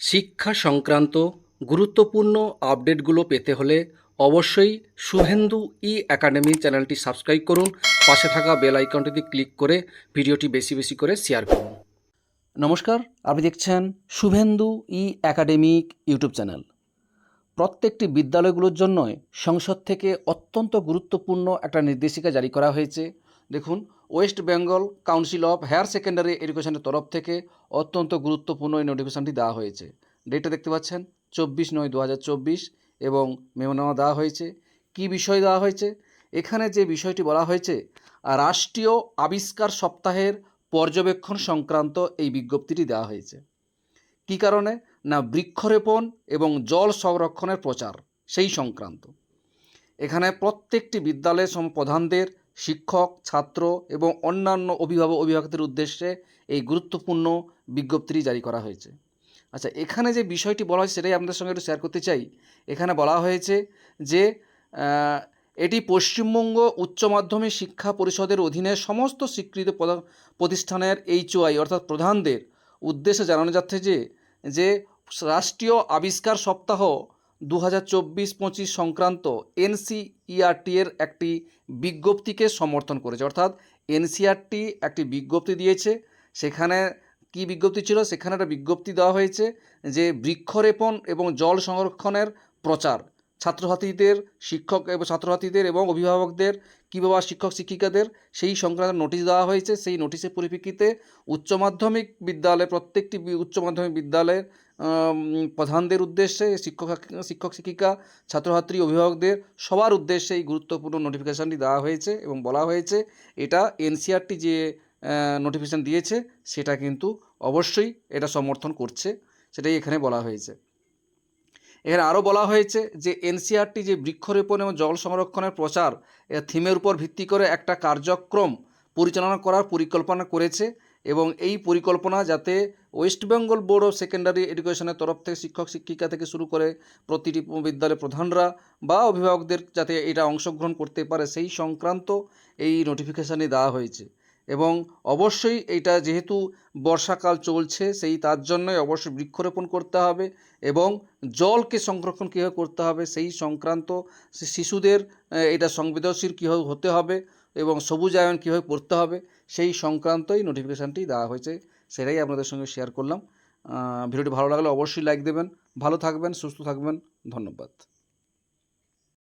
শিক্ষা সংক্রান্ত গুরুত্বপূর্ণ আপডেটগুলো পেতে হলে অবশ্যই শুভেন্দু ই একাডেমি চ্যানেলটি সাবস্ক্রাইব করুন। পাশে থাকা বেল আইকনটিতে ক্লিক করে ভিডিওটি বেশি বেশি করে শেয়ার করুন। নমস্কার, আপনি দেখছেন Subhendu e academic YouTube channel. প্রত্যেকটি বিদ্যালয়গুলোর জন্যই সংসদ থেকে অত্যন্ত গুরুত্বপূর্ণ একটা নির্দেশিকা জারি করা হয়েছে। দেখুন West Bengal council of higher secondary এডুকেশনের তরফ থেকে অত্যন্ত গুরুত্বপূর্ণ এই নোটিফিকেশনটি দেওয়া হয়েছে। ডেটটা দেখতে পাচ্ছেন, চব্বিশ নয় দু এবং মেমোনামা দেওয়া হয়েছে। কি বিষয় দেওয়া হয়েছে? এখানে যে বিষয়টি বলা হয়েছে, রাষ্ট্রীয় আবিষ্কার সপ্তাহের পর্যবেক্ষণ সংক্রান্ত এই বিজ্ঞপ্তিটি দেওয়া হয়েছে। কী কারণে? না বৃক্ষরোপণ এবং জল সংরক্ষণের প্রচার, সেই সংক্রান্ত। এখানে প্রত্যেকটি বিদ্যালয়ের প্রধানদের শিক্ষক, ছাত্র এবং অন্যান্য অভিভাবক, অভিভাবকদের উদ্দেশ্যে এই গুরুত্বপূর্ণ বিজ্ঞপ্তিটি জারি করা হয়েছে। আচ্ছা এখানে যে বিষয়টি বলা হয়েছে সেটাই আপনাদের সঙ্গে একটু শেয়ার করতে চাই। এখানে বলা হয়েছে যে এটি পশ্চিমবঙ্গ উচ্চ মাধ্যমিক শিক্ষা পরিষদের অধীনে সমস্ত স্বীকৃত প্রতিষ্ঠানের এইচওআই অর্থাৎ প্রধানদের উদ্দেশ্যে জানানো যাচ্ছে যে যে রাষ্ট্রীয় আবিষ্কার সপ্তাহ দু হাজার চব্বিশ পঁচিশ সংক্রান্ত এনসিইআরটি এর একটি বিজ্ঞপ্তিকে সমর্থন করেছে। অর্থাৎ এনসিআরটি একটি বিজ্ঞপ্তি দিয়েছে। সেখানে কি বিজ্ঞপ্তি ছিল? সেখানে একটা বিজ্ঞপ্তি দেওয়া হয়েছে যে বৃক্ষরোপণ এবং জল সংরক্ষণের প্রচার ছাত্রছাত্রীদের শিক্ষক এবং ছাত্রছাত্রীদের এবং অভিভাবকদের কীভাবে শিক্ষক শিক্ষিকাদের, সেই সংক্রান্ত নোটিশ দেওয়া হয়েছে। সেই নোটিশের পরিপ্রেক্ষিতে উচ্চ মাধ্যমিক বিদ্যালয়, প্রত্যেকটি উচ্চ মাধ্যমিক বিদ্যালয়ের প্রধানদের উদ্দেশ্যে শিক্ষক শিক্ষক শিক্ষিকা, ছাত্রছাত্রী, অভিভাবকদের সবার উদ্দেশ্যে এই গুরুত্বপূর্ণ নোটিফিকেশানটি দেওয়া হয়েছে এবং বলা হয়েছে, এটা এনসিআরটি যে নোটিফিকেশান দিয়েছে, সেটা কিন্তু অবশ্যই এটা সমর্থন করছে। সেটাই এখানে বলা হয়েছে। এখানে আরও বলা হয়েছে যে এনসিআরটি যে বৃক্ষরোপণ এবং জল সংরক্ষণের প্রচার থিমের উপর ভিত্তি করে একটা কার্যক্রম পরিচালনা করার পরিকল্পনা করেছে এবং এই পরিকল্পনা যাতে West Bengal board of secondary এডুকেশনের তরফ থেকে শিক্ষক, শিক্ষিকা থেকে শুরু করে প্রতিটি বিদ্যালয়ের প্রধানরা বা অভিভাবকদের যাতে এটা অংশগ্রহণ করতে পারে, সেই সংক্রান্ত এই নোটিফিকেশানে দেওয়া হয়েছে। এবং অবশ্যই এটা যেহেতু বর্ষাকাল চলছে, সেই তার জন্যই অবশ্যই বৃক্ষরোপণ করতে হবে এবং জলকে সংরক্ষণ কীভাবে করতে হবে, সেই সংক্রান্ত শিশুদের এটা সংবেদনশীল কীভাবে হতে হবে এবং সবুজায়ন কীভাবে করতে হবে, সেই সংক্রান্তই নোটিফিকেশানটি দেওয়া হয়েছে, সেটাই আপনাদের সঙ্গে শেয়ার করলাম। ভিডিওটি ভালো লাগলে অবশ্যই লাইক দেবেন, ভালো থাকবেন, সুস্থ থাকবেন, ধন্যবাদ।